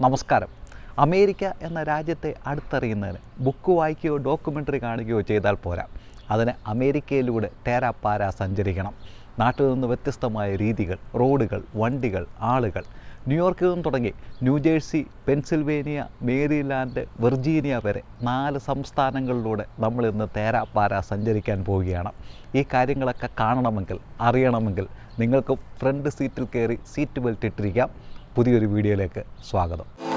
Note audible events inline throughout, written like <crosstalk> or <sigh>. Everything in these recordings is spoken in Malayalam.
നമസ്കാരം. അമേരിക്ക എന്ന രാജ്യത്തെ അടുത്തറിയുന്നതിന് ബുക്ക് വായിക്കുകയോ ഡോക്യുമെന്ററി കാണുകയോ ചെയ്താൽ പോരാ. അതിന് അമേരിക്കയിലൂടെ തേരാപ്പാര സഞ്ചരിക്കണം. നാട്ടിൽ നിന്ന് വ്യത്യസ്തമായ രീതികൾ റോഡുകൾ വണ്ടികൾ ആളുകൾ. ന്യൂയോർക്കിൽ നിന്ന് തുടങ്ങി ന്യൂജേഴ്സി പെൻസിൽവേനിയ മേരിലാൻഡ് വെർജീനിയ വരെ നാല് സംസ്ഥാനങ്ങളിലൂടെ നമ്മൾ ഇന്ന് തേരാപ്പാര സഞ്ചരിക്കാൻ പോവുകയാണ്. ഈ കാര്യങ്ങളൊക്കെ കാണണമെങ്കിൽ അറിയണമെങ്കിൽ നിങ്ങൾക്ക് ഫ്രണ്ട് സീറ്റിൽ കയറി സീറ്റ് ബെൽറ്റ് ഇട്ടിരിക്കാം. പുതിയൊരു വീഡിയോയിലേക്ക് സ്വാഗതം.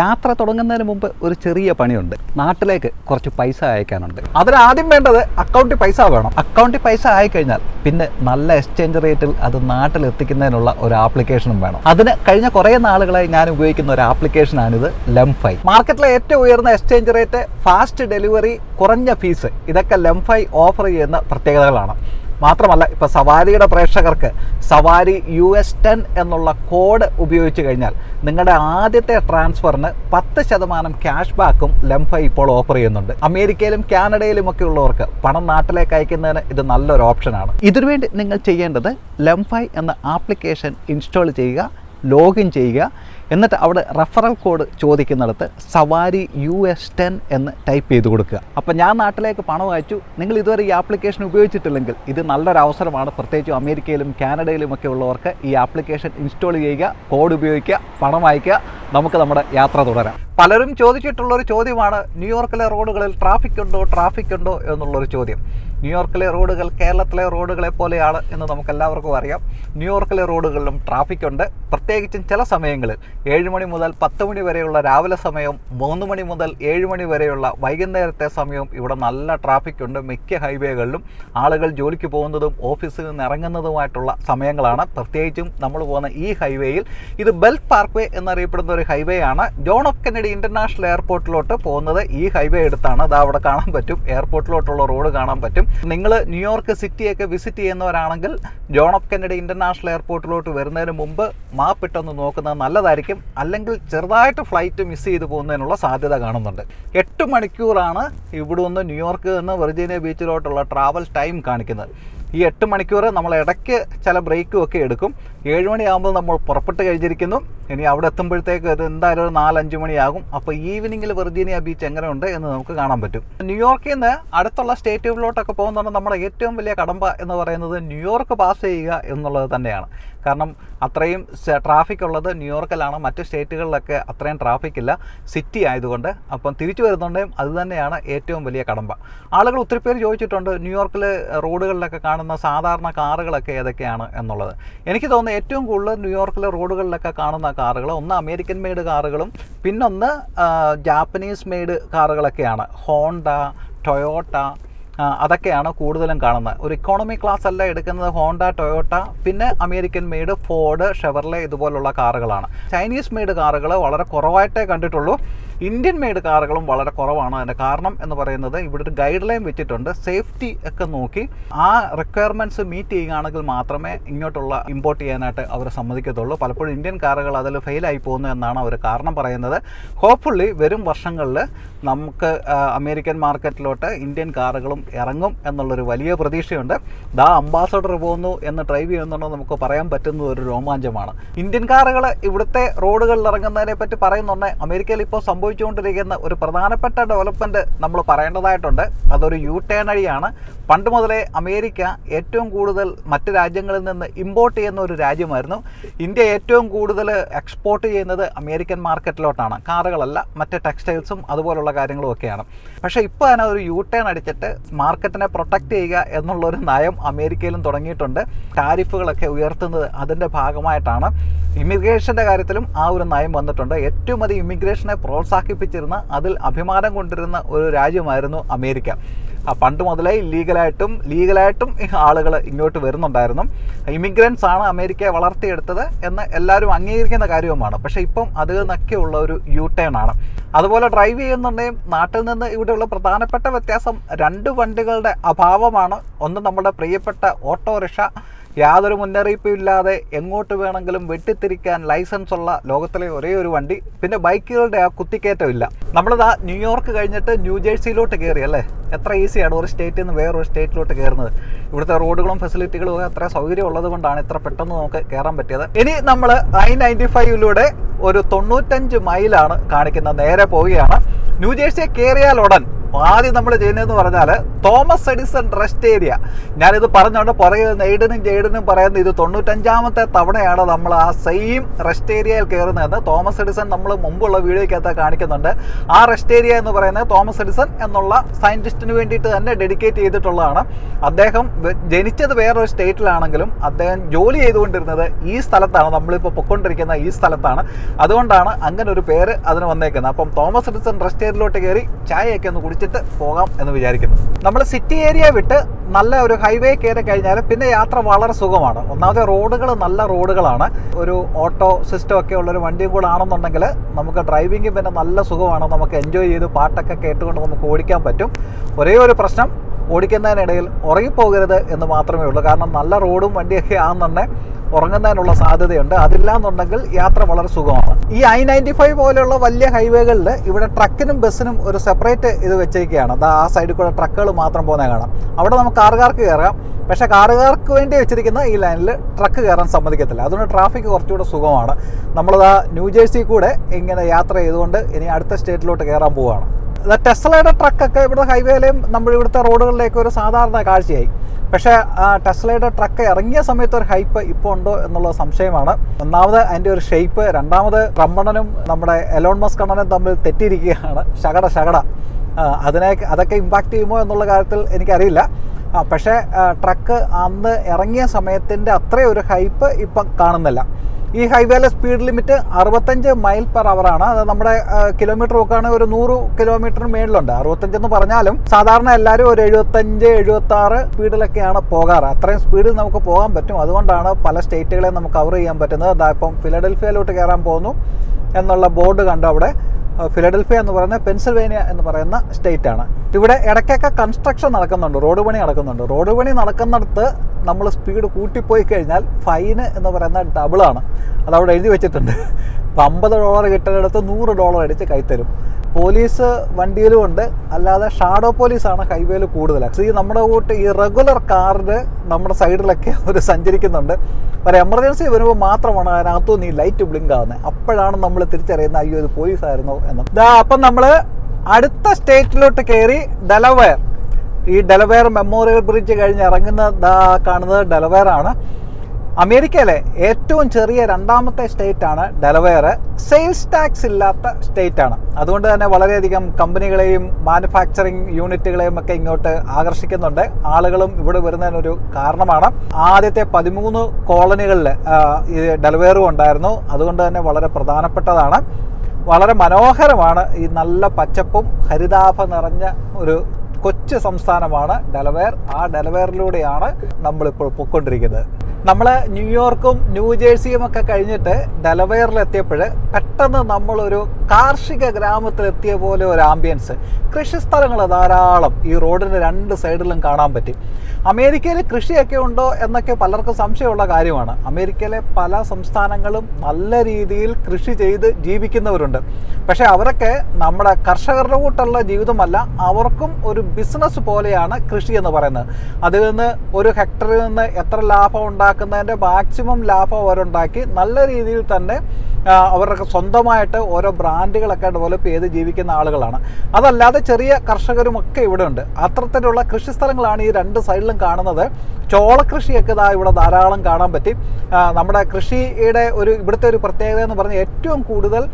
യാത്ര തുടങ്ങുന്നതിന് മുമ്പ് ഒരു ചെറിയ പണിയുണ്ട്. നാട്ടിലേക്ക് കുറച്ച് പൈസ അയക്കാനുണ്ട്. അതിന് ആദ്യം വേണ്ടത് അക്കൗണ്ടിൽ പൈസ വേണം. അക്കൗണ്ടിൽ പൈസ ആയിക്കഴിഞ്ഞാൽ പിന്നെ നല്ല എക്സ്ചേഞ്ച് റേറ്റിൽ അത് നാട്ടിൽ എത്തിക്കുന്നതിനുള്ള ഒരു ആപ്ലിക്കേഷനും വേണം. അതിന് കഴിഞ്ഞ കുറേ നാളുകളായി ഞാൻ ഉപയോഗിക്കുന്ന ഒരു ആപ്ലിക്കേഷനാണിത് ലംഫൈ മാർക്കറ്റിലെ ഏറ്റവും ഉയർന്ന എക്സ്ചേഞ്ച് റേറ്റ് ഫാസ്റ്റ് ഡെലിവറി കുറഞ്ഞ ഫീസ് ഇതൊക്കെ ലംഫൈ ഓഫർ ചെയ്യുന്ന പ്രത്യേകതകളാണ്. മാത്രമല്ല ഇപ്പോൾ സവാരിയുടെ പ്രേക്ഷകർക്ക് സവാരി യു എസ് ടെൻ എന്നുള്ള കോഡ് ഉപയോഗിച്ച് കഴിഞ്ഞാൽ നിങ്ങളുടെ ആദ്യത്തെ ട്രാൻസ്ഫറിന് പത്ത് ശതമാനം ക്യാഷ് ബാക്കും ലംഫ ഇപ്പോൾ ഓഫർ ചെയ്യുന്നുണ്ട്. അമേരിക്കയിലും കാനഡയിലും ഒക്കെ ഉള്ളവർക്ക് പണം നാട്ടിലേക്ക് അയക്കുന്നതിന് ഇത് നല്ലൊരു ഓപ്ഷനാണ്. ഇതിനുവേണ്ടി നിങ്ങൾ ചെയ്യേണ്ടത് ലംഫൈ എന്ന ആപ്ലിക്കേഷൻ ഇൻസ്റ്റാൾ ചെയ്യുക ലോഗിൻ ചെയ്യുക. എന്നിട്ട് അവിടെ റെഫറൽ കോഡ് ചോദിക്കുന്നിടത്ത് സവാരി യു എസ് ടെൻ എന്ന് ടൈപ്പ് ചെയ്ത് കൊടുക്കുക. അപ്പോൾ ഞാൻ നാട്ടിലേക്ക് പണം അയച്ചു. നിങ്ങൾ ഇതുവരെ ഈ ആപ്ലിക്കേഷൻ ഉപയോഗിച്ചിട്ടില്ലെങ്കിൽ ഇത് നല്ലൊരു അവസരമാണ്. പ്രത്യേകിച്ചും അമേരിക്കയിലും കാനഡയിലും ഒക്കെ ഉള്ളവർക്ക് ഈ ആപ്ലിക്കേഷൻ ഇൻസ്റ്റാൾ ചെയ്യുക കോഡ് ഉപയോഗിക്കുക പണം അയക്കുക. നമുക്ക് നമ്മുടെ യാത്ര തുടരാം. പലരും ചോദിച്ചിട്ടുള്ളൊരു ചോദ്യമാണ് ന്യൂയോർക്കിലെ റോഡുകളിൽ ട്രാഫിക് ഉണ്ടോ ട്രാഫിക് ഉണ്ടോ എന്നുള്ളൊരു ചോദ്യം. ന്യൂയോർക്കിലെ റോഡുകൾ കേരളത്തിലെ റോഡുകളെ പോലെയാണ് എന്ന് നമുക്ക് എല്ലാവർക്കും അറിയാം. ന്യൂയോർക്കിലെ റോഡുകളിലും ട്രാഫിക് ഉണ്ട് പ്രത്യേകിച്ചും ചില സമയങ്ങളിൽ ഏഴ് മണി മുതൽ പത്ത് മണി വരെയുള്ള രാവിലെ സമയവും മൂന്ന് മണി മുതൽ ഏഴ് മണി വരെയുള്ള വൈകുന്നേരത്തെ സമയവും ഇവിടെ നല്ല ട്രാഫിക് ഉണ്ട് മിക്ക ഹൈവേകളിലും ആളുകൾ ജോലിക്ക് പോകുന്നതും ഓഫീസിൽ നിന്ന് ഇറങ്ങുന്നതുമായിട്ടുള്ള സമയങ്ങളാണ്. പ്രത്യേകിച്ചും നമ്മൾ പോകുന്ന ഈ ഹൈവേയിൽ ഇത് ബെൽറ്റ് പാർക്ക് വേ എന്നറിയപ്പെടുന്ന ഒരു ഹൈവേ ആണ്. ജോൺ ഓഫ് കെന്നഡി ഇന്റർനാഷണൽ എയർപോർട്ടിലോട്ട് പോകുന്നത് ഈ ഹൈവേ എടുത്താണ്. അത് അവിടെ കാണാൻ പറ്റും. എയർപോർട്ടിലോട്ടുള്ള റോഡ് കാണാൻ പറ്റും. നിങ്ങൾ ന്യൂയോർക്ക് സിറ്റിയൊക്കെ വിസിറ്റ് ചെയ്യുന്നവരാണെങ്കിൽ ജോൺ ഓഫ് കെന്നഡി ഇന്റർനാഷണൽ എയർപോർട്ടിലോട്ട് വരുന്നതിന് മുമ്പ് മാപ്പ് ഇട്ടൊന്ന് നോക്കുന്നത് നല്ലതായിരിക്കും. അല്ലെങ്കിൽ ചെറുതായിട്ട് ഫ്ലൈറ്റ് മിസ് ചെയ്ത് പോകുന്നതിനുള്ള സാധ്യത കാണുന്നുണ്ട്. എട്ട് മണിക്കൂറാണ് ഇവിടെ നിന്ന് ന്യൂയോർക്ക് നിന്ന് വെർജീനിയ ബീച്ചിലോട്ടുള്ള ട്രാവൽ ടൈം കാണിക്കുന്നത്. ഈ എട്ട് മണിക്കൂർ നമ്മൾ ഇടയ്ക്ക് ചില ബ്രേക്കും ഒക്കെ എടുക്കും. ഏഴ് മണിയാകുമ്പോൾ നമ്മൾ പുറപ്പെട്ട് കഴിഞ്ഞിരിക്കുന്നു. ഇനി അവിടെ എത്തുമ്പോഴത്തേക്ക് എന്തായാലും ഒരു നാലഞ്ച് മണിയാകും. അപ്പോൾ ഈവനിങ്ങിൽ വെർജീനിയ ബീച്ച് എങ്ങനെയുണ്ട് എന്ന് നമുക്ക് കാണാൻ പറ്റും. ന്യൂയോർക്കിൽ നിന്ന് അടുത്തുള്ള സ്റ്റേറ്റുകളിലോട്ടൊക്കെ പോകുന്നതാണ് നമ്മുടെ ഏറ്റവും വലിയ കടമ്പ എന്ന് പറയുന്നത് ന്യൂയോർക്ക് പാസ് ചെയ്യുക എന്നുള്ളത് തന്നെയാണ്. കാരണം അത്രയും ട്രാഫിക് ഉള്ളത് ന്യൂയോർക്കിലാണ് മറ്റ് സ്റ്റേറ്റുകളിലൊക്കെ അത്രയും ട്രാഫിക് ഇല്ല. സിറ്റി ആയതുകൊണ്ട്. അപ്പം തിരിച്ചു വരുന്നുണ്ടെങ്കിൽ അത് തന്നെയാണ് ഏറ്റവും വലിയ കടമ്പ. ആളുകൾ ഒത്തിരി പേര് ചോദിച്ചിട്ടുണ്ട് ന്യൂയോർക്കിൽ റോഡുകളിലൊക്കെ കാണുന്ന സാധാരണ കാറുകളൊക്കെ ഏതൊക്കെയാണ് എന്നുള്ളത്? എനിക്ക് തോന്നുന്നു ഏറ്റവും കൂടുതൽ ന്യൂയോർക്കിലെ റോഡുകളിലൊക്കെ കാണുന്ന കാറുകൾ ഒന്ന് അമേരിക്കൻ മെയ്ഡ് കാറുകളും പിന്നൊന്ന് ജാപ്പനീസ് മെയ്ഡ് കാറുകളൊക്കെയാണ്. ഹോണ്ട ടൊയോട്ട അതൊക്കെയാണ് കൂടുതലും കാണുന്നത്. ഒരു ഇക്കോണമി ക്ലാസ് അല്ല എടുക്കുന്നത് ഹോണ്ട ടൊയോട്ട പിന്നെ അമേരിക്കൻ മെയ്ഡ് ഫോർഡ് ഷെവർലെ ഇതുപോലുള്ള കാറുകളാണ്. ചൈനീസ് മെയ്ഡ് കാറുകൾ വളരെ കുറവായിട്ടേ കണ്ടിട്ടുള്ളൂ. ഇന്ത്യൻ മെയ്ഡ് കാറുകളും വളരെ കുറവാണ് അതിന്റെ കാരണം എന്ന് പറയുന്നത് ഇവിടെ ഒരു ഗൈഡ് ലൈൻ വെച്ചിട്ടുണ്ട്. സേഫ്റ്റി ഒക്കെ നോക്കി. ആ റിക്വയർമെന്റ്സ് മീറ്റ് ചെയ്യുകയാണെങ്കിൽ മാത്രമേ ഇങ്ങോട്ടുള്ള ഇമ്പോർട്ട് ചെയ്യാനായിട്ട് അവർ സമ്മതിക്കത്തുള്ളൂ. പലപ്പോഴും ഇന്ത്യൻ കാറുകൾ അതിൽ ഫെയിലായി പോകുന്നു എന്നാണ് അവർ കാരണം പറയുന്നത്. ഹോപ്പ്ഫുള്ളി വരും വർഷങ്ങളിൽ നമുക്ക് അമേരിക്കൻ മാർക്കറ്റിലോട്ട് ഇന്ത്യൻ കാറുകളും ഇറങ്ങും എന്നുള്ളൊരു വലിയ പ്രതീക്ഷയുണ്ട്. ദാ അംബാസഡർ പോകുന്നു എന്ന് ഡ്രൈവ് ചെയ്യുന്നുണ്ടോ നമുക്ക് പറയാൻ പറ്റുന്ന ഒരു രോമാഞ്ചമാണ്. ഇന്ത്യൻ കാറുകൾ ഇവിടുത്തെ റോഡുകളിൽ ഇറങ്ങുന്നതിനെ പറ്റി പറയുന്നുണ്ട്. അമേരിക്കയിൽ ഇപ്പോൾ സംഭവിച്ചുകൊണ്ടിരിക്കുന്ന ഒരു പ്രധാനപ്പെട്ട ഡെവലപ്മെന്റ് നമ്മൾ പറയേണ്ടതായിട്ടുണ്ട്. അതൊരു യു ടേൺ അഴിയാണ്. പണ്ട് മുതലേ അമേരിക്ക ഏറ്റവും കൂടുതൽ മറ്റ് രാജ്യങ്ങളിൽ നിന്ന് ഇമ്പോർട്ട് ചെയ്യുന്ന ഒരു രാജ്യമായിരുന്നു. ഇന്ത്യ ഏറ്റവും കൂടുതൽ എക്സ്പോർട്ട് ചെയ്യുന്നത് അമേരിക്കൻ മാർക്കറ്റിലോട്ടാണ് കാറുകളല്ല മറ്റ് ടെക്സ്റ്റൈൽസും അതുപോലുള്ള കാര്യങ്ങളും ഒക്കെയാണ്. പക്ഷേ ഇപ്പോൾ തന്നെ ഒരു യു ടേൺ അടിച്ചിട്ട് മാർക്കറ്റിനെ പ്രൊട്ടക്റ്റ് ചെയ്യുക എന്നുള്ളൊരു നയം അമേരിക്കയിലും തുടങ്ങിയിട്ടുണ്ട്. ടാരിഫുകളൊക്കെ ഉയർത്തുന്നത് അതിന്റെ ഭാഗമായിട്ടാണ്. ഇമിഗ്രേഷന്റെ കാര്യത്തിലും ആ ഒരു നയം വന്നിട്ടുണ്ട്. ഏറ്റവും അധികം ഇമിഗ്രേഷനെ പ്രോത്സാഹിപ്പിച്ചിരുന്ന അതിൽ അഭിമാനം കൊണ്ടിരുന്ന ഒരു രാജ്യമായിരുന്നു അമേരിക്ക. പണ്ട് മുതലേ ഇല്ലീഗലായിട്ടും ലീഗലായിട്ടും ആളുകൾ ഇങ്ങോട്ട് വരുന്നുണ്ടായിരുന്നു. ഇമിഗ്രൻസ് ആണ് അമേരിക്കയെ വളർത്തിയെടുത്തത് എന്ന് എല്ലാവരും അംഗീകരിക്കുന്ന കാര്യവുമാണ്. പക്ഷേ ഇപ്പം അതിൽ നിന്നൊക്കെയുള്ള ഒരു യു ടേൺ ആണ്. അതുപോലെ ഡ്രൈവ് ചെയ്യുന്നുണ്ടെങ്കിൽ നാട്ടിൽ നിന്ന് ഇവിടെയുള്ള പ്രധാനപ്പെട്ട വ്യത്യാസം രണ്ട് വണ്ടികളുടെ അഭാവമാണ്. ഒന്ന് നമ്മുടെ പ്രിയപ്പെട്ട ഓട്ടോറിക്ഷ യാതൊരു മുന്നറിയിപ്പും ഇല്ലാതെ എങ്ങോട്ട് വേണമെങ്കിലും വെട്ടിത്തിരിക്കാൻ ലൈസൻസ് ഉള്ള ലോകത്തിലെ ഒരേ ഒരു വണ്ടി പിന്നെ ബൈക്കുകളുടെ ആ കുത്തിക്കയറ്റം ഇല്ല. നമ്മളിതാ ന്യൂയോർക്ക് കഴിഞ്ഞിട്ട് ന്യൂജേഴ്സിയിലോട്ട് കയറി അല്ലേ? എത്ര ഈസിയാണ് ഒരു സ്റ്റേറ്റിൽ നിന്ന് വേറൊരു സ്റ്റേറ്റിലോട്ട് കയറുന്നത്. ഇവിടുത്തെ റോഡുകളും ഫെസിലിറ്റികളും ഒക്കെ അത്ര സൗകര്യം ഉള്ളത് കൊണ്ടാണ് ഇത്ര പെട്ടെന്ന് നമുക്ക് കയറാൻ പറ്റിയത്. ഇനി നമ്മൾ ഐ നയന്റി ഫൈവിലൂടെ ഒരു തൊണ്ണൂറ്റഞ്ച് മൈലാണ് കാണിക്കുന്നത് നേരെ പോവുകയാണ്. ന്യൂജേഴ്സിയെ കയറിയാൽ ഉടൻ ആദ്യം നമ്മൾ ചെയ്യുന്നതെന്ന് പറഞ്ഞാൽ തോമസ് എഡിസൺ റെസ്റ്റ് ഏരിയ. ഞാനിത് പറഞ്ഞുകൊണ്ട് പുറകെ നെയ്ഡനും ജെയ്ഡനും പറയുന്നത് ഇത് തൊണ്ണൂറ്റഞ്ചാമത്തെ തവണയാണ് നമ്മൾ ആ സെയിം റെസ്റ്റ് ഏരിയയിൽ കയറുന്നതെന്ന് തോമസ് എഡിസൺ നമ്മൾ മുമ്പുള്ള വീഡിയോയ്ക്കകത്ത് കാണിക്കുന്നുണ്ട്. ആ റെസ്റ്റ് ഏരിയ എന്ന് പറയുന്നത് തോമസ് എഡിസൺ എന്നുള്ള സയന്റിസ്റ്റിന് വേണ്ടിയിട്ട് തന്നെ ഡെഡിക്കേറ്റ് ചെയ്തിട്ടുള്ളതാണ്. അദ്ദേഹം ജനിച്ചത് വേറൊരു സ്റ്റേറ്റിലാണെങ്കിലും അദ്ദേഹം ജോലി ചെയ്തുകൊണ്ടിരുന്നത് ഈ സ്ഥലത്താണ്. നമ്മളിപ്പോൾ പൊക്കൊണ്ടിരിക്കുന്ന ഈ സ്ഥലത്താണ്. അതുകൊണ്ടാണ് അങ്ങനെ ഒരു പേര് അതിന് വന്നേക്കുന്നത്. അപ്പം തോമസ് എഡിസൺ റെസ്റ്റ് ഏരിയയിലോട്ട് കയറി ചായയൊക്കെ ഒന്ന് കുടിച്ചിട്ട് പോകാം എന്ന് വിചാരിക്കുന്നു. നമ്മൾ സിറ്റി ഏരിയ വിട്ട് നല്ല ഒരു ഹൈവേ കയറി കഴിഞ്ഞാൽ പിന്നെ യാത്ര വളരെ സുഖമാണ്. ഒന്നാമത്തെ റോഡുകൾ നല്ല റോഡുകളാണ് ഒരു ഓട്ടോ സിസ്റ്റം ഒക്കെ ഉള്ളൊരു വണ്ടിയും കൂടെ ആണെന്നുണ്ടെങ്കിൽ നമുക്ക് ഡ്രൈവിംഗ് പിന്നെ നല്ല സുഖമാണ്. നമുക്ക് എൻജോയ് ചെയ്ത് പാട്ടൊക്കെ കേട്ടുകൊണ്ട് നമുക്ക് ഓടിക്കാൻ പറ്റും. ഒരേ ഒരു പ്രശ്നം ഓടിക്കുന്നതിനിടയിൽ ഉറങ്ങിപ്പോകരുത് എന്ന് മാത്രമേ ഉള്ളൂ. കാരണം നല്ല റോഡും വണ്ടിയൊക്കെ ആണെന്നുണ്ടെങ്കിൽ ഉറങ്ങുന്നതിനുള്ള സാധ്യതയുണ്ട്. അതില്ലാന്നുണ്ടെങ്കിൽ യാത്ര വളരെ സുഖമാണ്. ഈ ഐ നയന്റി ഫൈവ് പോലെയുള്ള വലിയ ഹൈവേകളിൽ ഇവിടെ ട്രക്കിനും ബസ്സിനും ഒരു സെപ്പറേറ്റ് ഇത് വെച്ചിരിക്കുകയാണ്. അതാ ആ സൈഡിൽ കൂടെ ട്രക്കുകൾ മാത്രം പോകുന്നത് കാണാം. അവിടെ നമുക്ക് കാറുകാർക്ക് കയറാം. പക്ഷേ കാറുകാർക്ക് വേണ്ടി വെച്ചിരിക്കുന്ന ഈ ലൈനിൽ ട്രക്ക് കയറാൻ സമ്മതിക്കത്തില്ല. അതുകൊണ്ട് ട്രാഫിക് കുറച്ചുകൂടെ സുഖമാണ്. നമ്മളിതാ ന്യൂജേഴ്സി കൂടെ ഇങ്ങനെ യാത്ര ചെയ്തുകൊണ്ട് ഇനി അടുത്ത സ്റ്റേറ്റിലോട്ട് കയറാൻ പോവുകയാണ്. ടെസ്ലയുടെ ട്രക്കൊക്കെ ഇവിടെ ഹൈവേയിലെയും നമ്മുടെ ഇവിടുത്തെ റോഡുകളിലേക്ക് ഒരു സാധാരണ കാഴ്ചയായി. പക്ഷേ ആ ടെസ്ലയുടെ ട്രക്ക് ഇറങ്ങിയ സമയത്ത് ഒരു ഹൈപ്പ് ഇപ്പോൾ ഉണ്ടോ എന്നുള്ള സംശയമാണ്. ഒന്നാമത് അതിന്റെ ഒരു ഷേപ്പ് രണ്ടാമത് റമ്മണനും നമ്മുടെ എലോൺ മസ്ക് അണ്ണനും തമ്മിൽ തെറ്റിയിരിക്കുകയാണ്. ശകട ശകട. അതിനെ അതൊക്കെ ഇമ്പാക്റ്റ് ചെയ്യുമോ എന്നുള്ള കാര്യത്തിൽ എനിക്കറിയില്ല. പക്ഷേ ട്രക്ക് അന്ന് ഇറങ്ങിയ സമയത്തിന്റെ അത്രയും ഒരു ഹൈപ്പ് ഇപ്പം കാണുന്നില്ല. ഈ ഹൈവേയിലെ സ്പീഡ് ലിമിറ്റ് അറുപത്തഞ്ച് മൈൽ പെർ അവർ ആണ്. അത് നമ്മുടെ കിലോമീറ്റർ നോക്കുകയാണെങ്കിൽ ഒരു നൂറ് കിലോമീറ്ററിന് മേളിലുണ്ട്. അറുപത്തഞ്ച് എന്ന് പറഞ്ഞാലും സാധാരണ എല്ലാവരും ഒരു എഴുപത്തഞ്ച് എഴുപത്തി ആറ് സ്പീഡിലൊക്കെയാണ് പോകാറ്. അത്രയും സ്പീഡിൽ നമുക്ക് പോകാൻ പറ്റും. അതുകൊണ്ടാണ് പല സ്റ്റേറ്റുകളെ നമുക്ക് കവർ ചെയ്യാൻ പറ്റുന്നത്. ഇപ്പം ഫിലഡൽഫിയയിലോട്ട് കയറാൻ പോകുന്നു. എന്നുള്ള ബോർഡ് കണ്ടു അവിടെ. ഫിലഡൽഫിയ എന്ന് പറയുന്ന പെൻസിൽവേനിയ എന്ന് പറയുന്ന സ്റ്റേറ്റ് ആണ്. ഇവിടെ ഇടയ്ക്കൊക്കെ കൺസ്ട്രക്ഷൻ നടക്കുന്നുണ്ട് റോഡ് പണി നടക്കുന്നുണ്ട്. റോഡ് പണി നടക്കുന്നിടത്ത് നമ്മൾ സ്പീഡ് കൂട്ടിപ്പോയി കഴിഞ്ഞാൽ ഫൈന് എന്ന് പറയുന്ന ഡബിളാണ് അതവിടെ എഴുതി വെച്ചിട്ടുണ്ട്. അപ്പം അമ്പത് ഡോളർ കിട്ടുന്നിടത്ത് നൂറ് ഡോളർ അടിച്ച് കൈത്തരും പോലീസ് വണ്ടിയിലും ഉണ്ട്. അല്ലാതെ ഷാഡോ പോലീസാണ് ഹൈവേയിൽ കൂടുതൽ ഈ നമ്മുടെ കൂട്ട് ഈ റെഗുലർ കാറിന് നമ്മുടെ സൈഡിലൊക്കെ <laughs> അവർ സഞ്ചരിക്കുന്നുണ്ട്. ഒരു എമർജൻസി വരുമ്പോൾ മാത്രമാണ് അതിനകത്തുനിന്ന് ഈ ലൈറ്റ് ബ്ലിങ്ക് ആവുന്നത്. അപ്പോഴാണ് നമ്മൾ തിരിച്ചറിയുന്നത് അയ്യോ ഇത് പോലീസായിരുന്നു എന്ന്. ദാ അപ്പം നമ്മൾ അടുത്ത സ്റ്റേറ്റിലോട്ട് കയറി ഡെലവെയർ ഈ ഡെലവെയർ മെമ്മോറിയൽ ബ്രിഡ്ജ് കഴിഞ്ഞ് ഇറങ്ങുന്ന കാണുന്നത് ഡെലവെയർ ആണ്. അമേരിക്കയിലെ ഏറ്റവും ചെറിയ രണ്ടാമത്തെ സ്റ്റേറ്റ് ആണ് ഡെലവെയർ സെയിൽസ് ടാക്സ് ഇല്ലാത്ത സ്റ്റേറ്റ് ആണ്. അതുകൊണ്ട് തന്നെ വളരെയധികം കമ്പനികളെയും മാനുഫാക്ചറിങ് യൂണിറ്റുകളെയും ഒക്കെ ഇങ്ങോട്ട് ആകർഷിക്കുന്നുണ്ട്. ആളുകളും ഇവിടെ വരുന്നതിനൊരു കാരണമാണ്. ആദ്യത്തെ പതിമൂന്ന് കോളനികളിൽ ഈ ഡെലവെയറും ഉണ്ടായിരുന്നു. അതുകൊണ്ട് തന്നെ വളരെ പ്രധാനപ്പെട്ടതാണ്. വളരെ മനോഹരമാണ് ഈ നല്ല പച്ചപ്പും ഹരിതാഭ നിറഞ്ഞ ഒരു കൊച്ചു സംസ്ഥാനമാണ് ഡെലവെയർ ആ ഡെലവെയറിലൂടെയാണ് നമ്മളിപ്പോൾ പൊയ്ക്കൊണ്ടിരിക്കുന്നത്. നമ്മൾ ന്യൂയോർക്കും ന്യൂജേഴ്സിയും ഒക്കെ കഴിഞ്ഞിട്ട് ഡെലവെയറിലെത്തിയപ്പോൾ പെട്ടെന്ന് നമ്മളൊരു കാർഷിക ഗ്രാമത്തിലെത്തിയ പോലെ ഒരു ആംബിയൻസ് കൃഷിസ്ഥലങ്ങൾ ധാരാളം ഈ റോഡിന്റെ രണ്ട് സൈഡിലും കാണാൻ പറ്റി. അമേരിക്കയിൽ കൃഷിയൊക്കെ ഉണ്ടോ എന്നൊക്കെ പലർക്കും സംശയമുള്ള കാര്യമാണ്. അമേരിക്കയിലെ പല സംസ്ഥാനങ്ങളും നല്ല രീതിയിൽ കൃഷി ചെയ്ത് ജീവിക്കുന്നവരുണ്ട്. പക്ഷേ അവരൊക്കെ നമ്മുടെ കർഷകരുടെ കൂട്ടുള്ള ജീവിതമല്ല അവർക്കും ഒരു ബിസിനസ് പോലെയാണ് കൃഷി എന്ന് പറയുന്നത്. അതിൽ നിന്ന് ഒരു ഹെക്ടറിൽ നിന്ന് എത്ര ലാഭം ഉണ്ടാക്കുന്നതിന്റെ മാക്സിമം ലാഭം അവരുണ്ടാക്കി നല്ല രീതിയിൽ തന്നെ അവരുടെ സ്വന്തമായിട്ട് ഓരോ ബ്രാൻഡുകളൊക്കെ ഡെവലപ്പ് ചെയ്ത് ജീവിക്കുന്ന ആളുകളാണ്. അതല്ലാതെ ചെറിയ കർഷകരും ഒക്കെ ഇവിടെ ഉണ്ട് അത്തരത്തിലുള്ള കൃഷിസ്ഥലങ്ങളാണ് ഈ രണ്ട് സൈഡിലും കാണുന്നത്. ചോളകൃഷിയൊക്കെ ഇതാ ഇവിടെ ധാരാളം കാണാൻ പറ്റി. നമ്മുടെ കൃഷിയുടെ ഒരു ഇവിടുത്തെ ഒരു പ്രത്യേകത എന്ന് പറഞ്ഞാൽ ഏറ്റവും കൂടുതൽ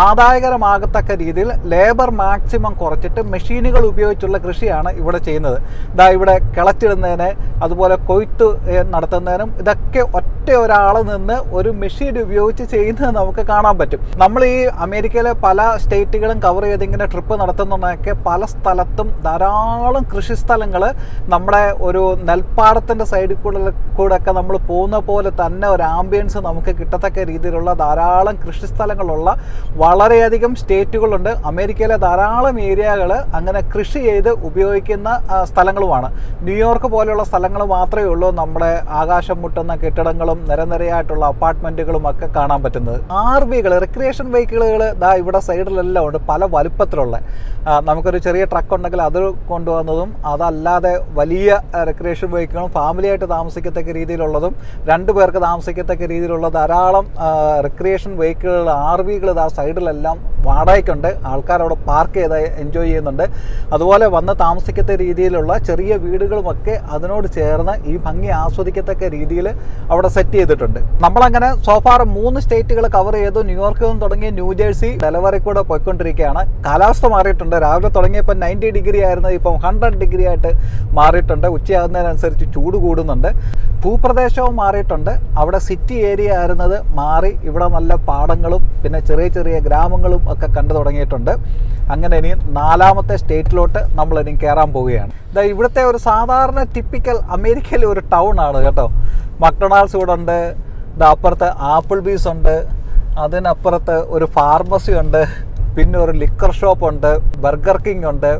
ആദായകരമാകത്തക്ക രീതിയിൽ ലേബർ മാക്സിമം കുറച്ചിട്ട് മെഷീനുകൾ ഉപയോഗിച്ചുള്ള കൃഷിയാണ് ഇവിടെ ചെയ്യുന്നത്. ഇതാ ഇവിടെ കിളച്ചിടുന്നതിന് അതുപോലെ കൊയ്ത്ത് നടത്തുന്നതിനും ഇതൊക്കെ ഒറ്റ ഒരാൾ നിന്ന് ഒരു മെഷീൻ ഉപയോഗിച്ച് ചെയ്യുന്നത് നമുക്ക് കാണാൻ പറ്റും. നമ്മൾ ഈ അമേരിക്കയിലെ പല സ്റ്റേറ്റുകളും കവർ ചെയ്ത് ഇങ്ങനെ ട്രിപ്പ് നടത്തുന്നതൊക്കെ പല സ്ഥലത്തും ധാരാളം കൃഷിസ്ഥലങ്ങൾ നമ്മുടെ ഒരു നെൽപ്പാടത്തിന്റെ സൈഡിൽ കൂടെ ഒക്കെ നമ്മൾ പോകുന്ന പോലെ തന്നെ ഒരു ആംബിയൻസ് നമുക്ക് കിട്ടത്തക്ക രീതിയിലുള്ള ധാരാളം കൃഷിസ്ഥലങ്ങളുള്ള വളരെയധികം സ്റ്റേറ്റുകളുണ്ട്. അമേരിക്കയിലെ ധാരാളം ഏരിയകൾ അങ്ങനെ കൃഷി ചെയ്ത് ഉപയോഗിക്കുന്ന സ്ഥലങ്ങളുമാണ്. ന്യൂയോർക്ക് പോലെയുള്ള സ്ഥലങ്ങൾ മാത്രമേ ഉള്ളൂ നമ്മുടെ ആകാശം മുട്ടി മുട്ടുന്ന കെട്ടിടങ്ങളും നിരനിരയായിട്ടുള്ള അപ്പാർട്ട്മെന്റുകളും ഒക്കെ കാണാൻ പറ്റുന്നത്. ആർ വികൾ റിക്രിയേഷൻ വെഹിക്കിളുകൾ ദാ ഇവിടെ സൈഡിലെല്ലാം ഉണ്ട് പല വലുപ്പത്തിലുള്ള. നമുക്കൊരു ചെറിയ ട്രക്ക് ഉണ്ടെങ്കിൽ അത് കൊണ്ടുവന്നതും അതല്ലാതെ വലിയ റിക്രിയേഷൻ വെഹിക്കിളും ഫാമിലിയായിട്ട് താമസിക്കത്തക്ക രീതിയിലുള്ളതും രണ്ടു പേർക്ക് താമസിക്കത്തക്ക രീതിയിലുള്ള ധാരാളം റിക്രിയേഷൻ വെഹിക്കിളുകൾ ആർ വികൾ ആ സൈഡിലെല്ലാം വാടകയ്ക്കുണ്ട്. ആൾക്കാർ അവിടെ പാർക്ക് ചെയ്ത് എൻജോയ് ചെയ്യുന്നുണ്ട്. അതുപോലെ വന്ന് താമസിക്കത്ത രീതിയിലുള്ള ചെറിയ വീടുകളുമൊക്കെ അതിനോട് ചേർന്ന് ഈ ഭംഗി ആസ്വദിക്കത്തക്ക രീതിയിൽ അവിടെ സെറ്റ് ചെയ്തിട്ടുണ്ട്. നമ്മളങ്ങനെ സോഫാർ മൂന്ന് സ്റ്റേറ്റുകൾ കവർ ചെയ്തു. ന്യൂയോർക്കിൽ നിന്ന് തുടങ്ങി ന്യൂജേഴ്സി ഡെലവറി കൂടെ പോയിക്കൊണ്ടിരിക്കുകയാണ്. കാലാവസ്ഥ മാറിയിട്ടുണ്ട്. രാവിലെ തുടങ്ങിയപ്പോൾ നയന്റി ഡിഗ്രി ആയിരുന്നു. ഇപ്പം ഹൺഡ്രഡ് ഡിഗ്രി ആയിട്ട് മാറിയിട്ടുണ്ട്. ഉച്ചയാകുന്നതിനനുസരിച്ച് ചൂട് കൂടുന്നുണ്ട്. ഭൂപ്രദേശവും മാറിയിട്ടുണ്ട്. അവിടെ സിറ്റി ഏരിയ ആയിരുന്നത് മാറി. ഇവിടെ നല്ല പാടങ്ങളും പിന്നെ ചെറിയ ചെറിയ ഗ്രാമങ്ങളും ഒക്കെ കണ്ടു തുടങ്ങിയിട്ടുണ്ട്. അങ്ങനെ ഇനി നാലാമത്തെ സ്റ്റേറ്റിലോട്ട് നമ്മൾ ഇനി കയറാൻ പോവുകയാണ്. ദാ ഇവിടുത്തെ ഒരു സാധാരണ ടിപ്പിക്കൽ അമേരിക്കയിലെ ഒരു ടൗൺ ആണ് കേട്ടോ. മക്ഡൊണാൾഡ്സ് ഇവിടെ ഉണ്ട്. ദാ അപ്പുറത്ത് ആപ്പിൾ ബീസ് ഉണ്ട്. അതിനപ്പുറത്ത് ഒരു ഫാർമസി ഉണ്ട്. പിന്നെ ഒരു ലിക്കർ ഷോപ്പ് ഉണ്ട്. ബർഗർ കിങ് ഉണ്ട്.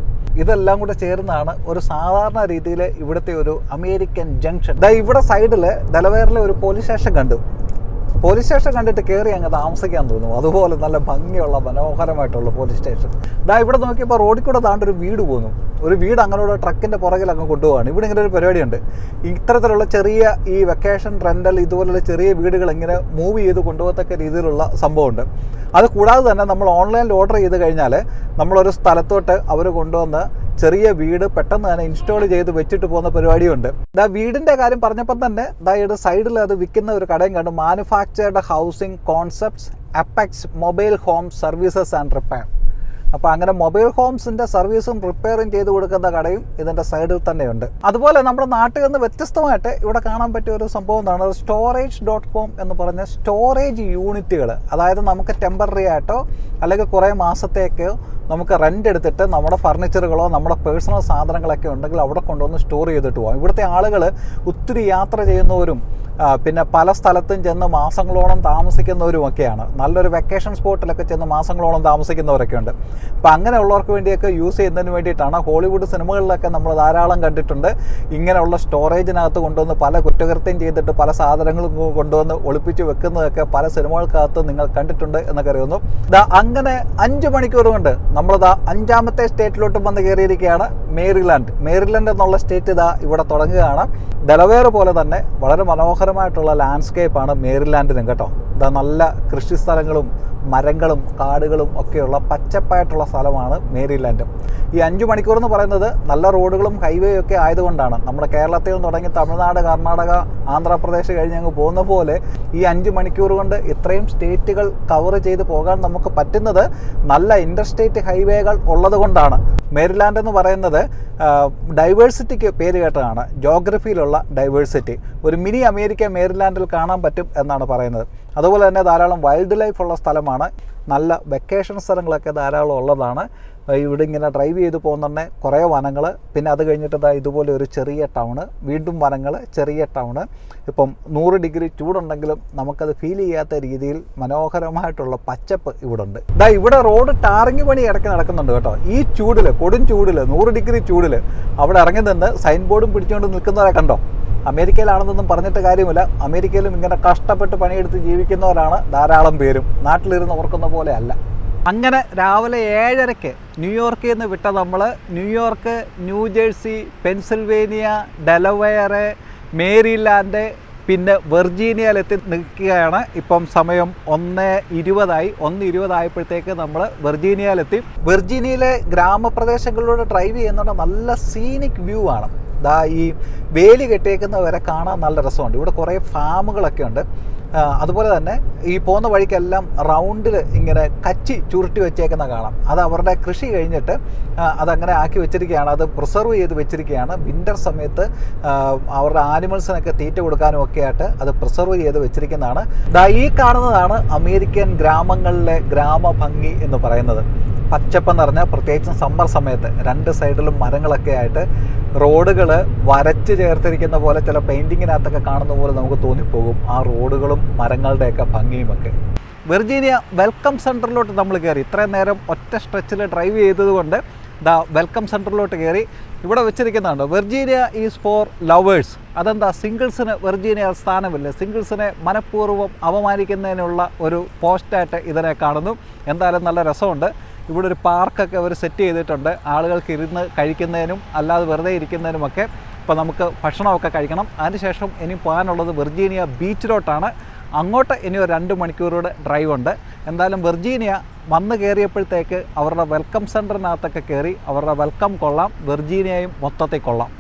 ഇതെല്ലാം കൂടെ ചേർന്നാണ് ഒരു സാധാരണ രീതിയിൽ ഇവിടുത്തെ ഒരു അമേരിക്കൻ ജംഗ്ഷൻ ദാ ഇവിടെ സൈഡിൽ ഡെലവേറിലെ ഒരു പോലീസ് സ്റ്റേഷൻ കണ്ടു. പോലീസ് സ്റ്റേഷൻ കണ്ടിട്ട് കയറി അങ്ങ് താമസിക്കാൻ തോന്നും അതുപോലെ നല്ല ഭംഗിയുള്ള മനോഹരമായിട്ടുള്ള പോലീസ് സ്റ്റേഷൻ. ദാ ഇവിടെ നോക്കിയപ്പോൾ റോഡിൽ കൂടെ താണ്ട് ഒരു വീട് പോന്നു. ഒരു വീട് അങ്ങനെയുള്ള ട്രക്കിന്റെ പുറകിൽ അങ്ങ് കൊണ്ടുപോവാണ്. ഇവിടെ ഇങ്ങനെ ഒരു പരിപാടിയുണ്ട്. ഇത്തരത്തിലുള്ള ചെറിയ ഈ വെക്കേഷൻ റെന്റൽ ഇതുപോലുള്ള ചെറിയ വീടുകൾ ഇങ്ങനെ മൂവ് ചെയ്ത് കൊണ്ടുപോകത്തക്ക രീതിയിലുള്ള സംഭവമുണ്ട്. അത് കൂടാതെ തന്നെ നമ്മൾ ഓൺലൈനിൽ ഓർഡർ ചെയ്ത് കഴിഞ്ഞാൽ നമ്മളൊരു സ്ഥലത്തോട്ട് അവർ കൊണ്ടുവന്ന് ചെറിയ വീട് പെട്ടെന്ന് തന്നെ ഇൻസ്റ്റാൾ ചെയ്ത് വെച്ചിട്ട് പോകുന്ന പരിപാടിയുണ്ട്. ദാ വീടിന്റെ കാര്യം പറഞ്ഞപ്പോൾ തന്നെ ദാ ഇവിടെ സൈഡിൽ അത് വിൽക്കുന്ന ഒരു കടയും കണ്ടു. Manufactured housing concepts Apex mobile home services and repair അപ്പോൾ അങ്ങനെ മൊബൈൽ ഹോംസിന്റെ സർവീസും റിപ്പയറും ചെയ്ത് കൊടുക്കുന്ന കടയും ഇതിന്റെ സൈഡിൽ തന്നെയുണ്ട്. അതുപോലെ നമ്മുടെ നാട്ടിൽ നിന്ന് വ്യത്യസ്തമായിട്ട് ഇവിടെ കാണാൻ പറ്റിയ ഒരു സംഭവം എന്താണ്? സ്റ്റോറേജ് ഡോട്ട് കോം എന്ന് പറഞ്ഞ സ്റ്റോറേജ് യൂണിറ്റുകൾ അതായത് നമുക്ക് ടെമ്പററി ആയിട്ടോ അല്ലെങ്കിൽ കുറേ മാസത്തേക്കോ നമുക്ക് റെന്റ് എടുത്തിട്ട് നമ്മുടെ ഫർണിച്ചറുകളോ നമ്മുടെ പേഴ്സണൽ സാധനങ്ങളൊക്കെ ഉണ്ടെങ്കിൽ അവിടെ കൊണ്ടുവന്ന് സ്റ്റോർ ചെയ്തിട്ട് പോകാം. ഇവിടുത്തെ ആളുകൾ ഒത്തിരി യാത്ര ചെയ്യുന്നവരും പിന്നെ പല സ്ഥലത്തും ചെന്ന് മാസങ്ങളോളം താമസിക്കുന്നവരുമൊക്കെയാണ്. നല്ലൊരു വെക്കേഷൻ സ്പോട്ടിലൊക്കെ ചെന്ന് മാസങ്ങളോളം താമസിക്കുന്നവരൊക്കെ ഉണ്ട് അപ്പം അങ്ങനെയുള്ളവർക്ക് വേണ്ടിയൊക്കെ യൂസ് ചെയ്യുന്നതിന് വേണ്ടിയിട്ടാണ് ഹോളിവുഡ് സിനിമകളിലൊക്കെ നമ്മൾ ധാരാളം കണ്ടിട്ടുണ്ട്. ഇങ്ങനെയുള്ള സ്റ്റോറേജിനകത്ത് കൊണ്ടുവന്ന് പല കുറ്റകൃത്യം ചെയ്തിട്ട് പല സാധനങ്ങളും കൊണ്ടുവന്ന് ഒളിപ്പിച്ച് വെക്കുന്നതൊക്കെ പല സിനിമകൾക്കകത്ത് നിങ്ങൾ കണ്ടിട്ടുണ്ട് എന്നൊക്കെ അറിയുന്നു. ദാ അങ്ങനെ അഞ്ച് മണിക്കൂർ കൊണ്ട് നമ്മളിതാ അഞ്ചാമത്തെ സ്റ്റേറ്റിലോട്ട് വന്ന് കയറിയിരിക്കുകയാണ് മേരിലാൻഡ്. മേരിലാൻഡ് എന്നുള്ള സ്റ്റേറ്റ് ഇതാ ഇവിടെ തുടങ്ങുകയാണ്. ഡെലവേർ പോലെ തന്നെ വളരെ മനോഹരമായിട്ടുള്ള ലാൻഡ്സ്കേപ്പാണ് മേരിലാൻഡിനും കേട്ടോ. ഇതാ നല്ല കൃഷി സ്ഥലങ്ങളും മരങ്ങളും കാടുകളും ഒക്കെയുള്ള പച്ചപ്പായിട്ടുള്ള സ്ഥലമാണ് മേരിലാൻഡ്. ഈ അഞ്ച് മണിക്കൂർ എന്ന് പറയുന്നത് നല്ല റോഡുകളും ഹൈവേ ഒക്കെ ആയതുകൊണ്ടാണ്. നമ്മുടെ കേരളത്തിൽ തുടങ്ങി തമിഴ്നാട് കർണാടക ആന്ധ്രാപ്രദേശ് കഴിഞ്ഞ് അങ്ങ് പോകുന്ന പോലെ ഈ അഞ്ച് മണിക്കൂർ കൊണ്ട് ഇത്രയും സ്റ്റേറ്റുകൾ കവർ ചെയ്ത് പോകാൻ നമുക്ക് പറ്റുന്നത് നല്ല ഇന്റർസ്റ്റേറ്റ് ഹൈവേകൾ ഉള്ളത് കൊണ്ടാണ്. മേരിലാൻഡ് എന്ന് പറയുന്നത് ഡൈവേഴ്സിറ്റിക്ക് പേര് കേട്ടതാണ്. ജോഗ്രഫിയിലുള്ള ഡൈവേഴ്സിറ്റി. ഒരു മിനി അമേരിക്ക മേരിലാൻഡിൽ കാണാൻ പറ്റും എന്നാണ് പറയുന്നത്. അതുപോലെ തന്നെ ധാരാളം വൈൽഡ് ലൈഫ് ഉള്ള സ്ഥലമാണ്. നല്ല വെക്കേഷൻ സ്ഥലങ്ങളൊക്കെ ധാരാളം ഉള്ളതാണ്. ഇവിടെ ഇങ്ങനെ ഡ്രൈവ് ചെയ്ത് പോകുന്നുണ്ടെ കുറേ വനങ്ങൾ പിന്നെ അത് കഴിഞ്ഞിട്ട് ഇതാ ഇതുപോലെ ഒരു ചെറിയ ടൗണ് വീണ്ടും വനങ്ങൾ ചെറിയ ടൗണ് ഇപ്പം നൂറ് ഡിഗ്രി ചൂടുണ്ടെങ്കിലും നമുക്കത് ഫീൽ ചെയ്യാത്ത രീതിയിൽ മനോഹരമായിട്ടുള്ള പച്ചപ്പ് ഇവിടെ ഉണ്ട് ദാ ഇവിടെ റോഡ് ടാറിങ് പണി ഇടയ്ക്ക് നടക്കുന്നുണ്ട് കേട്ടോ. ഈ ചൂടിൽ കൊടും ചൂടിൽ നൂറ് ഡിഗ്രി ചൂടിൽ അവിടെ ഇറങ്ങി നിന്ന് സൈൻ ബോർഡും പിടിച്ചുകൊണ്ട് നിൽക്കുന്നവരെ കണ്ടോ? അമേരിക്കയിലാണെന്നൊന്നും പറഞ്ഞിട്ട് കാര്യമില്ല. അമേരിക്കയിലും ഇങ്ങനെ കഷ്ടപ്പെട്ട് പണിയെടുത്ത് ജീവിക്കുന്നവരാണ് ധാരാളം പേരും. നാട്ടിലിരുന്ന് ഓർക്കുന്ന പോലെ അല്ല. അങ്ങനെ രാവിലെ ഏഴരയ്ക്ക് ന്യൂയോർക്കിൽ നിന്ന് വിട്ട നമ്മൾ New York New Jersey Pennsylvania Delaware Maryland പിന്നെ വെർജീനിയയിലെത്തി നിൽക്കുകയാണ്. ഇപ്പം സമയം ഒന്ന് ഇരുപതായി. ഒന്ന് ഇരുപതായപ്പോഴത്തേക്ക് നമ്മൾ വെർജീനിയയിലെത്തി. വെർജീനിയയിലെ ഗ്രാമപ്രദേശങ്ങളിലൂടെ ഡ്രൈവ് ചെയ്യുന്നുണ്ട് നല്ല സീനിക് വ്യൂ ആണ്. ദാ ഈ വേലി കെട്ടിയേക്കുന്നവരെ കാണാൻ നല്ല രസമുണ്ട്. ഇവിടെ കുറേ ഫാമുകളൊക്കെ ഉണ്ട്. അതുപോലെ തന്നെ ഈ പോകുന്ന വഴിക്കെല്ലാം റൗണ്ടിൽ ഇങ്ങനെ കച്ചി ചുരുട്ടി വെച്ചേക്കുന്ന കാണാം. അത് അവരുടെ കൃഷി കഴിഞ്ഞിട്ട് അതങ്ങനെ ആക്കി വെച്ചിരിക്കുകയാണ്. അത് പ്രിസർവ് ചെയ്ത് വെച്ചിരിക്കുകയാണ്. വിന്റർ സമയത്ത് അവരുടെ ആനിമൽസിനൊക്കെ തീറ്റ കൊടുക്കാനും ഒക്കെ ആയിട്ട് അത് പ്രിസർവ് ചെയ്ത് വെച്ചിരിക്കുന്നതാണ്. ഈ കാണുന്നതാണ് അമേരിക്കൻ ഗ്രാമങ്ങളിലെ ഗ്രാമഭംഗി എന്ന് പറയുന്നത്. പച്ചപ്പ് നിറഞ്ഞ പ്രത്യേകിച്ചും സമ്മർ സമയത്ത് രണ്ട് സൈഡിലും മരങ്ങളൊക്കെ ആയിട്ട് റോഡുകൾ വരച്ച് ചേർത്തിരിക്കുന്ന പോലെ ചില പെയിന്റിങ്ങിനകത്തൊക്കെ കാണുന്ന പോലെ നമുക്ക് തോന്നിപ്പോകും. ആ റോഡുകളും മരങ്ങളുടെയൊക്കെ ഭംഗിയുമൊക്കെ. വെർജീനിയ വെൽക്കം സെന്ററിലോട്ട് നമ്മൾ കയറി. ഇത്രയും നേരം ഒറ്റ സ്ട്രെച്ചിൽ ഡ്രൈവ് ചെയ്തതുകൊണ്ട് ദാ വെൽക്കം സെന്ററിലോട്ട് കയറി ഇവിടെ വെച്ചിരിക്കുന്നതാണ്. വെർജീനിയ ഈസ് ഫോർ ലവേഴ്സ് അതെന്താ? സിംഗിൾസിന് വെർജീനിയ സ്ഥാനമില്ല. സിംഗിൾസിനെ മനഃപൂർവം അപമാനിക്കുന്നതിനുള്ള ഒരു പോസ്റ്റായിട്ട് ഇതിനെ കാണുന്നു. എന്തായാലും നല്ല രസമുണ്ട്. ഇവിടെ ഒരു പാർക്കൊക്കെ അവർ സെറ്റ് ചെയ്തിട്ടുണ്ട്. ആളുകൾക്ക് ഇരുന്ന് കഴിക്കുന്നതിനും അല്ലാതെ വെറുതെ ഇരിക്കുന്നതിനുമൊക്കെ ഇപ്പോൾ നമുക്ക് ഭക്ഷണമൊക്കെ കഴിക്കണം. അതിനുശേഷം ഇനി പോകാനുള്ളത് വെർജീനിയ ബീച്ചിലോട്ടാണ്. അങ്ങോട്ട് ഇനി ഒരു രണ്ട് മണിക്കൂറുടെ ഡ്രൈവ് ഉണ്ട്. എന്തായാലും വെർജീനിയ വന്ന് കയറിയപ്പോഴത്തേക്ക് അവരുടെ വെൽക്കം സെന്ററിനകത്തൊക്കെ കയറി അവരുടെ വെൽക്കം കൊള്ളാം. വെർജീനിയയും മൊത്തത്തിൽ കൊള്ളാം.